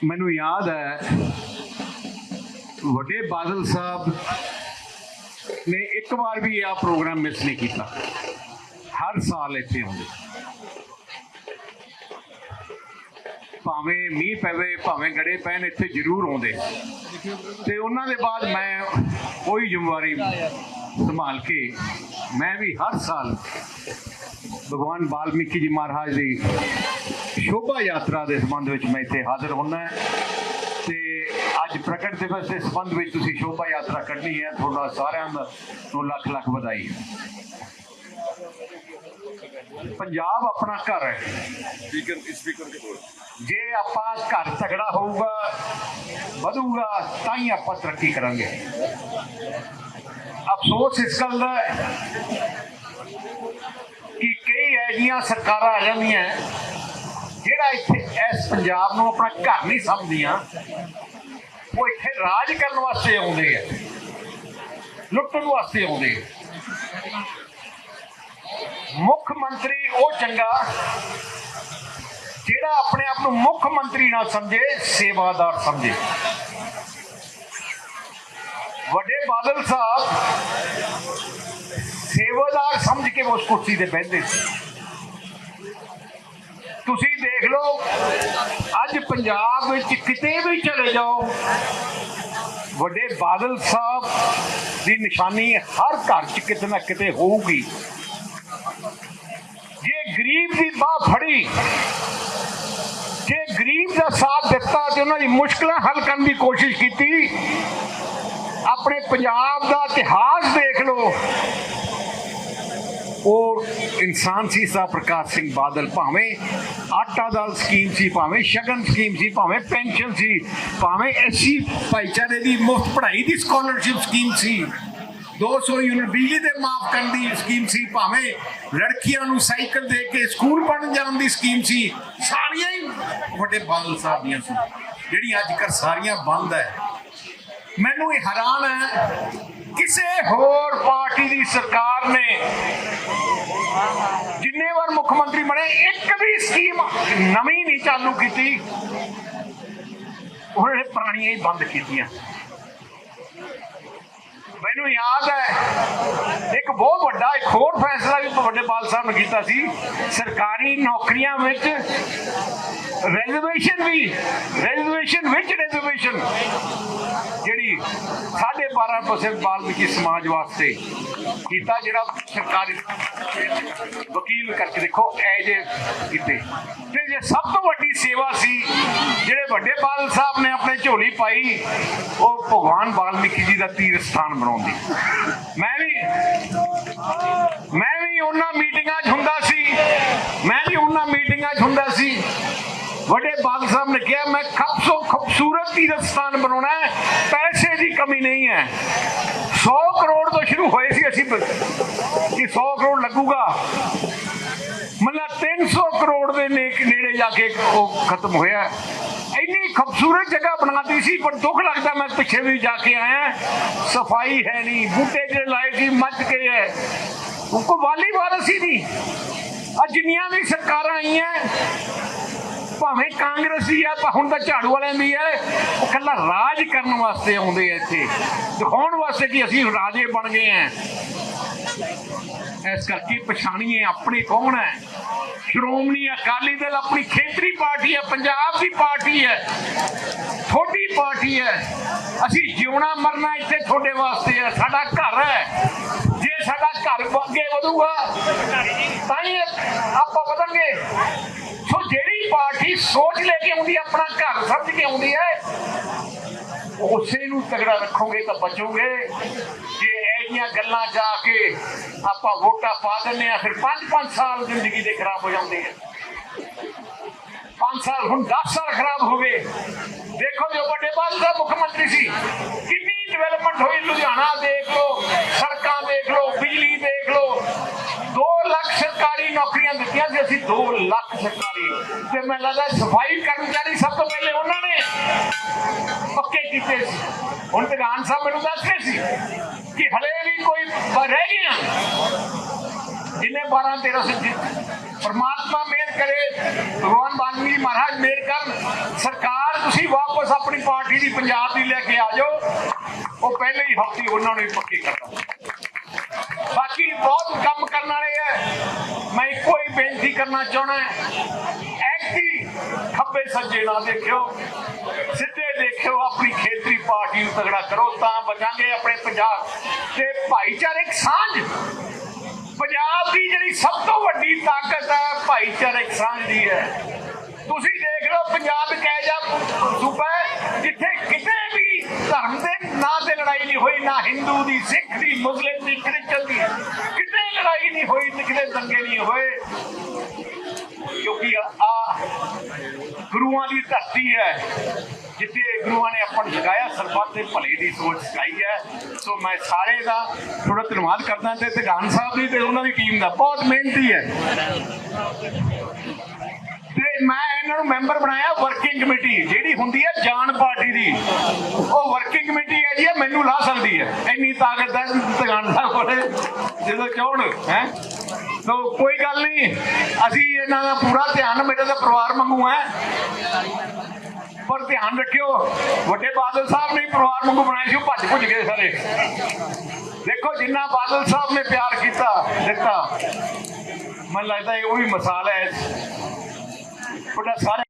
ਮੈਨੂੰ ਯਾਦ ਹੈ, ਵੱਡੇ ਬਾਦਲ ਸਾਹਿਬ ਨੇ ਇੱਕ ਵਾਰ ਵੀ ਇਹ ਪ੍ਰੋਗਰਾਮ ਮਿਸ ਨਹੀਂ ਕੀਤਾ। ਹਰ ਸਾਲ ਇੱਥੇ ਆਉਂਦੇ। ਭਾਵੇਂ ਮੀਂਹ ਪਵੇ, ਭਾਵੇਂ ਗੜੇ ਪੈਣ, ਇੱਥੇ ਜ਼ਰੂਰ ਆਉਂਦੇ। ਤੇ ਉਹਨਾਂ ਦੇ ਬਾਅਦ ਮੈਂ ਕੋਈ ਜ਼ਿੰਮੇਵਾਰੀ ਸੰਭਾਲ ਕੇ ਮੈਂ ਵੀ ਹਰ ਸਾਲ ਭਗਵਾਨ ਵਾਲਮੀਕੀ ਜੀ ਮਹਾਰਾਜ ਦੀ ਸ਼ੋਭਾ ਯਾਤਰਾ ਦੇ ਸੰਬੰਧ ਵਿੱਚ ਮੈਂ ਇੱਥੇ ਹਾਜ਼ਰ ਹੋਣਾ ਹੈ। ਤੇ ਅੱਜ ਪ੍ਰਗਟ ਦਿਵਸ ਦੇ ਸੰਬੰਧ ਵਿੱਚ ਤੁਸੀਂ ਸ਼ੋਭਾ ਯਾਤਰਾ ਕੱਢਣੀ ਹੈ ਤੁਹਾਡਾ ਸਾਰਿਆਂ ਦਾ ਨੂੰ ਲੱਖ ਲੱਖ ਵਧਾਈ ਪੰਜਾਬ ਆਪਣਾ ਘਰ ਹੈ। ਸਪੀਕਰ ਸਪੀਕਰ ਕੇ ਬੋਲ ਜੇ ਆਪਾਂ ਘਰ ਤਗੜਾ ਹੋਊਗਾ ਵਧੂਗਾ ਤਾਂ ਹੀ ਆਪਾਂ ਤਰੱਕੀ ਕਰਾਂਗੇ। ਅਫਸੋਸ ਇਸ ਗੱਲ ਦਾ ਕਿ ਕਈ ਐਜੀਆਂ ਸਰਕਾਰਾਂ ਆ ਜਾਂਦੀਆਂ ਜਿਹੜਾ ਇੱਥੇ ਇਸ ਪੰਜਾਬ ਨੂੰ ਆਪਣਾ ਘਰ ਨਹੀਂ ਸਮਝਦੀਆਂ, ਉਹ ਇੱਥੇ ਰਾਜ ਕਰਨ ਵਾਸਤੇ ਆਉਂਦੇ ਆ, ਲੁੱਟਣ ਵਾਸਤੇ ਆਉਂਦੇ ਆ। ਮੁੱਖ ਮੰਤਰੀ ਉਹ ਚੰਗਾ, ਜਿਹੜਾ ਆਪਣੇ ਆਪ ਨੂੰ ਮੁੱਖ ਮੰਤਰੀ ਨਾ ਸਮਝੇ, ਸੇਵਾਦਾਰ ਸਮਝੇ। ਵੱਡੇ ਬਾਦਲ ਸਾਹਿਬ ਸੇਵਾਦਾਰ ਸਮਝ ਕੇ ਉਸ ਕੁਰਸੀ ਤੇ ਬੈਠਦੇ ਸੀ। ਤੁਸੀਂ ਦੇਖ ਲਓ, ਅੱਜ ਪੰਜਾਬ ਵਿੱਚ ਕਿਤੇ ਵੀ ਚਲੇ ਜਾਓ, ਵੱਡੇ ਬਾਦਲ ਸਾਹਿਬ ਦੀ ਨਿਸ਼ਾਨੀ ਹਰ ਘਰ 'ਚ ਕਿਤੇ ਨਾ ਕਿਤੇ ਹੋਊਗੀ। ਜੇ ਗਰੀਬ ਦੀ ਬਾਹ ਫੜੀ, ਜੇ ਗਰੀਬ ਦਾ ਸਾਥ ਦਿੱਤਾ ਤੇ ਉਹਨਾਂ ਦੀ ਮੁਸ਼ਕਲਾਂ ਹੱਲ ਕਰਨ ਦੀ ਕੋਸ਼ਿਸ਼ ਕੀਤੀ, ਆਪਣੇ ਪੰਜਾਬ ਦਾ ਇਤਿਹਾਸ ਦੇਖ ਲਓ ਉਹ ਇਨਸਾਨ ਸੀ ਸਾ ਪ੍ਰਕਾਸ਼ ਸਿੰਘ ਬਾਦਲ ਭਾਵੇਂ ਆਟਾ ਦਾਲ ਸਕੀਮ ਸੀ, ਭਾਵੇਂ ਸ਼ਗਨ ਸਕੀਮ ਸੀ, ਭਾਵੇਂ ਪੈਨਸ਼ਨ ਸੀ, ਭਾਵੇਂ ਐਸੀ ਭਾਈਚਾਰੇ ਦੀ ਮੁਫਤ ਪੜ੍ਹਾਈ ਦੀ ਸਕਾਲਰਸ਼ਿਪ ਸਕੀਮ ਸੀ। 200 ਯੂਨਿਟ ਬਿਜਲੀ ਦੇ ਮਾਫ ਕਰਨ ਦੀ ਸਕੀਮ ਸੀ, ਭਾਵੇਂ ਲੜਕੀਆਂ ਨੂੰ ਸਾਈਕਲ ਦੇ ਕੇ ਸਕੂਲ ਪੜ੍ਹਨ ਜਾਣ ਦੀ ਸਕੀਮ ਸੀ, ਸਾਰੀਆਂ ਹੀ ਵੱਡੇ ਬਾਦਲ ਸਾਹਿਬ ਦੀਆਂ ਸੀ ਜਿਹੜੀ ਅੱਜ ਕੱਲ੍ਹ ਸਾਰੀਆਂ ਬੰਦ ਹੈ। ਮੈਨੂੰ ਇਹ ਹੈਰਾਨ ਹੈ ਕਿਸੇ ਹੋਰ ਪਾਰਟੀ ਦੀ ਸਰਕਾਰ ਨੇ ਜਿੰਨੇ ਵਾਰ ਮੁੱਖ ਮੰਤਰੀ ਬਣੇ, ਇੱਕ ਵੀ ਸਕੀਮ ਨਵੀਂ ਨਹੀਂ ਚਾਲੂ ਕੀਤੀ। ਉਹਨਾਂ ਪੁਰਾਣੀਆਂ ਹੀ ਬੰਦ ਕੀਤੀਆਂ। ਮੈਨੂੰ ਯਾਦ ਹੈ, ਇੱਕ ਬਹੁਤ ਵੱਡਾ, ਇੱਕ ਹੋਰ ਫੈਸਲਾ ਵੀ ਵੱਡੇ ਬਾਲ ਸਾਹਿਬ ਨੇ ਕੀਤਾ ਸੀ, ਸਰਕਾਰੀ ਨੌਕਰੀਆਂ ਵਿੱਚ ਰੈਜ਼ਰਵੇਸ਼ਨ ਵੀ ਰੈਜ਼ਰਵੇਸ਼ਨ ਵਿੱਚ ਰੈਜ਼ਰਵੇਸ਼ਨ ਜਿਹੜੀ 12.5% ਬਾਲਮੀਕੀ ਸਮਾਜ ਵਾਸਤੇ ਕੀਤਾ, ਜਿਹੜਾ ਸਰਕਾਰੀ ਵਕੀਲ ਕਰਕੇ ਦੇਖੋ ਐ ਜੇ ਕੀਤੇ। ਤੇ ਜੇ ਸਭ ਤੋਂ ਵੱਡੀ ਸੇਵਾ ਸੀ, ਜਿਹੜੇ ਵੱਡੇ ਬਾਦਲ ਸਾਹਿਬ ਨੇ ਆਪਣੇ ਝੋਲੀ ਪਾਈ, ਉਹ ਭਗਵਾਨ ਵਾਲਮੀਕੀ ਜੀ ਦਾ ਤੀਰਥ ਸਥਾਨ ਬਣਾਉਣ ਦੀ। ਮੈਂ ਵੀ ਮੈਂ ਵੀ ਉਹਨਾਂ ਮੀਟਿੰਗਾਂ 'ਚ ਹੁੰਦਾ ਸੀ। ਮੈਂ ਵੀ ਉਹਨਾਂ ਮੀਟਿੰਗਾਂ 'ਚ ਹੁੰਦਾ ਸੀ। ਵੱਡੇ ਬਾਦਲ ਸਾਹਿਬ ਨੇ ਕਿਹਾ, ਮੈਂ ਖੂਬਸੂਰਤ ਖੂਬਸੂਰਤ ਤੀਰਥ ਸਥਾਨ ਬਣਾਉਣਾ ਹੈ। ਪੈਸੇ ਦੀ ਕਮੀ ਨਹੀਂ ਹੈ। 100 ਕਰੋੜ ਤੋਂ ਸ਼ੁਰੂ ਹੋਏ ਸੀ ਅਸੀਂ ਕਿ 100 ਕਰੋੜ ਲੱਗੂਗਾ। ਮਤਲਬ 300 ਕਰੋੜ ਦੇ ਨੇੜੇ ਜਾ ਕੇ ਉਹ ਖਤਮ ਹੋਇਆ। ਖੂਬਸੂਰਤ ਜਗ੍ਹਾ ਬਣਾਤੀ ਸੀ, ਪਰ ਦੁੱਖ ਲੱਗਦਾ ਮੈਂ ਪਿੱਛੇ ਵੀ ਜਾ ਕੇ ਆਇਆ। ਸਫ਼ਾਈ ਹੈ ਨਹੀਂ, ਬੂਟੇ ਜਿਹੜੇ ਲਾਏ ਸੀ ਮੱਚ ਗਏ ਹੈ। ਉਹ ਵਾਲੀ ਵਾਰਸ ਨਹੀਂ। ਆ ਜਿੰਨੀਆਂ ਵੀ ਸਰਕਾਰਾਂ ਆਈਆਂ, ਭਾਵੇਂ ਕਾਂਗਰਸੀ ਆ, ਪਰ ਹੁਣ ਤਾਂ ਝਾੜੂ ਵਾਲਿਆਂ ਦੀ ਹੈ। ਉਹ ਕੱਲਾ ਰਾਜ ਕਰਨ ਵਾਸਤੇ ਆਉਂਦੇ ਆ ਇੱਥੇ। ਦਿਖਾਉਣ ਵਾਸਤੇ ਕਿ ਅਸੀਂ ਰਾਜੇ ਬਣ ਗਏ ਆ। ਇਸ ਕਰਕੇ ਪਛਾਣੀਏ ਆਪਣੇ ਕੌਣ ਹੈ? ਸ਼੍ਰੋਮਣੀ ਅਕਾਲੀ ਦਲ ਆਪਣੀ ਖੇਤਰੀ ਪਾਰਟੀ ਹੈ, ਪੰਜਾਬ ਦੀ ਪਾਰਟੀ ਹੈ ਤੁਹਾਡੀ ਪਾਰਟੀ ਹੈ। ਅਸੀਂ ਜਿਉਣਾ ਮਰਨਾ ਇੱਥੇ ਤੁਹਾਡੇ ਵਾਸਤੇ ਹੈ, ਸਾਡਾ ਘਰ ਹੈ। ਜੇ ਸਾਡਾ ਘਰ ਅੱਗੇ ਵਧੂਗਾ, ਤਾਂ ਹੀ ਆਪਾਂ ਵਧਾਂਗੇ। ਸੋ ਜਿਹੜੀ ਪਾਰਟੀ ਸੋਚ ਲੈ ਕੇ ਆਉਂਦੀ ਆਪਣਾ ਘਰ ਸਮਝ ਕੇ ਆਉਂਦੀ ਹੈ, ਉਸੇ ਨੂੰ ਤਗੜਾ ਰੱਖੋਗੇ ਤਾਂ ਬਚੋਗੇ। ਜੇ ਇਹ ਗੱਲਾਂ ਜਾ ਕੇ ਆਪਾਂ ਵੋਟਾਂ ਪਾ ਦਿੰਦੇ ਆ ਫਿਰ 5-5 ਸਾਲ ਜ਼ਿੰਦਗੀ ਦੇ ਖਰਾਬ ਹੋ ਜਾਂਦੇ ਆ। 5 ਸਾਲ, ਹੁਣ 10 ਸਾਲ ਖਰਾਬ ਹੋ ਗਏ। ਦੇਖੋ ਜੋ ਵੱਡੇ ਬਾਦਲ ਦਾ ਮੁੱਖ ਮੰਤਰੀ ਸੀ, ਕਿੰਨੀ ਡਿਵੈਲਪਮੈਂਟ ਹੋਈ ਲੁਧਿਆਣਾ ਦੇਖ ਲਓ, ਸੜਕਾਂ ਦੇਖ ਲਓ, ਬਿਜਲੀ ਦੇਖ ਲਓ। ਨੌਕਰੀਆਂ ਦਿੱਤੀਆਂ ਸੀ, ਅਸੀਂ 2 ਲੱਖ ਸਰਕਾਰੀ। ਤੇ ਮੈਨੂੰ ਲੱਗਦਾ ਸਫ਼ਾਈ ਕਰਮਚਾਰੀ ਸਭ ਤੋਂ ਪਹਿਲੇ ਉਹਨਾਂ ਨੇ ਪੱਕੇ ਕੀਤੇ ਸੀ। ਹੁਣ ਪ੍ਰਧਾਨ ਸਾਹਿਬ ਮੈਨੂੰ ਦੱਸ ਰਹੇ ਸੀ ਕਿ ਹਲੇ ਵੀ ਕੋਈ ਰਹਿ ਗਏ ਆ 12 13 ਸੀ ਪਰਮਾਤਮਾ ਮਿਹਰ ਕਰੇ, ਭਗਵਾਨ ਵਾਲਮੀਕੀ ਮਹਾਰਾਜ ਮੇਰ ਕਰਨ। ਸਰਕਾਰ, ਤੁਸੀਂ ਵਾਪਸ ਆਪਣੀ ਪਾਰਟੀ ਦੀ ਪੰਜਾਬ ਦੀ ਲੈ ਕੇ ਆ ਜਾਓ। ਉਹ ਪਹਿਲੇ ਹੀ ਹਫ਼ਤੇ ਉਹਨਾਂ ਨੂੰ ਹੀ ਪੱਕੀ ਕਰਦਾ। ਬਾਕੀ ਬਹੁਤ ਕੰਮ ਕਰਨ ਵਾਲੇ ਹੈ ਮੈਂ ਇੱਕੋ ਹੀ ਬੇਨਤੀ ਕਰਨਾ ਚਾਹਣਾ ਐਕਟੀ ਖੱਬੇ ਸੱਜੇ ਨਾ ਦੇਖਿਓ, ਸਿੱਧੇ ਦੇਖਿਓ ਆਪਣੀ ਖੇਤਰੀ ਪਾਰਟੀ ਨੂੰ ਤਗੜਾ ਕਰੋ, ਤਾਂ ਬਚਾਂਗੇ ਆਪਣੇ ਪੰਜਾਬ ਤੇ ਭਾਈਚਾਰਕ ਸਾਂਝ। ਪੰਜਾਬ ਦੀ ਜਿਹੜੀ ਸਭ ਤੋਂ ਵੱਡੀ ਤਾਕਤ ਹੈ ਭਾਈਚਾਰਕ ਸਾਂਝ ਦੀ ਹੈ। ਤੁਸੀਂ ਦੇਖ ਲਓ, ਪੰਜਾਬ ਇੱਕ ਇਹੋ ਜਿਹਾ ਸੂਬਾ ਜਿੱਥੇ ਕਿਤੇ ਵੀ ਧਰਮ ਦੇ ਨਾਂ ਤੇ ਲੜਾਈ ਨਹੀਂ ਹੋਈ, ਨਾ ਹਿੰਦੂ ਦੀ, ਸਿੱਖ ਦੀ, ਮੁਸਲਿਮ ਦੀ, ਕ੍ਰਿਸਚਨ ਦੀ। ਕਿਤੇ ਲੜਾਈ ਨਹੀਂ ਹੋਈ ਤੇ ਕਿਤੇ ਦੰਗੇ ਨਹੀਂ ਹੋਏ। ਕਿਉਂਕਿ ਆ ਗੁਰੂਆਂ ਦੀ ਧਰਤੀ ਹੈ, ਜਿੱਥੇ ਗੁਰੂਆਂ ਨੇ ਆਪਾਂ ਨੂੰ ਜਗਾਇਆ, ਸਰਬੱਤ ਦੇ ਭਲੇ ਦੀ ਸੋਚ ਸਿਖਾਈ ਹੈ। ਸੋ ਮੈਂ ਸਾਰੇ ਦਾ ਥੋੜਾ ਧੰਨਵਾਦ ਕਰਦਾ ਤੇ ਤਗਾਨ ਸਾਹਿਬ ਦੀ ਤੇ ਉਹਨਾਂ ਦੀ ਟੀਮ ਦਾ। ਬਹੁਤ ਮਿਹਨਤੀ ਹੈ। ਤੇ ਮੈਂ ਇਹਨਾਂ ਨੂੰ ਮੈਂਬਰ ਬਣਾਇਆ ਵਰਕਿੰਗ ਕਮੇਟੀ ਜਿਹੜੀ ਹੁੰਦੀ ਹੈ ਜਾਨ ਪਾਰਟੀ ਦੀ। ਉਹ ਵਰਕਿੰਗ ਕਮੇਟੀ ਹੈ ਜੀ ਮੈਨੂੰ ਲਾ ਸਕਦੀ ਹੈ। ਇੰਨੀ ਤਾਕਤ ਹੈ ਤਗਾਨ ਸਾਹਿਬ ਕੋਲੇ ਜਦੋਂ ਚਾਹਣ ਹੈ? ਤੋ ਕੋਈ ਗੱਲ ਨਹੀਂ, ਅਸੀਂ ਇਹਨਾਂ ਦਾ ਪੂਰਾ ਧਿਆਨ, ਮੇਰੇ ਦਾ ਪਰਿਵਾਰ ਮੰਗੂ ਹੈ। ਪਰ ਧਿਆਨ ਰੱਖਿਓ, ਵੱਡੇ ਬਾਦਲ ਸਾਹਿਬ ਨੇ ਪਰਿਵਾਰ ਵਾਂਗੂ ਬਣਾਏ ਸੀ, ਉਹ ਭੱਜ ਭੁੱਜ ਗਏ ਸਾਰੇ। ਦੇਖੋ, ਜਿੰਨਾ ਬਾਦਲ ਸਾਹਿਬ ਨੇ ਪਿਆਰ ਕੀਤਾ, ਦਿੱਤਾ। ਮੈਨੂੰ ਲੱਗਦਾ ਇਹ ਉਹ ਵੀ ਮਿਸਾਲ ਹੈ। ਵੱਡਾ ਸਾਰੇ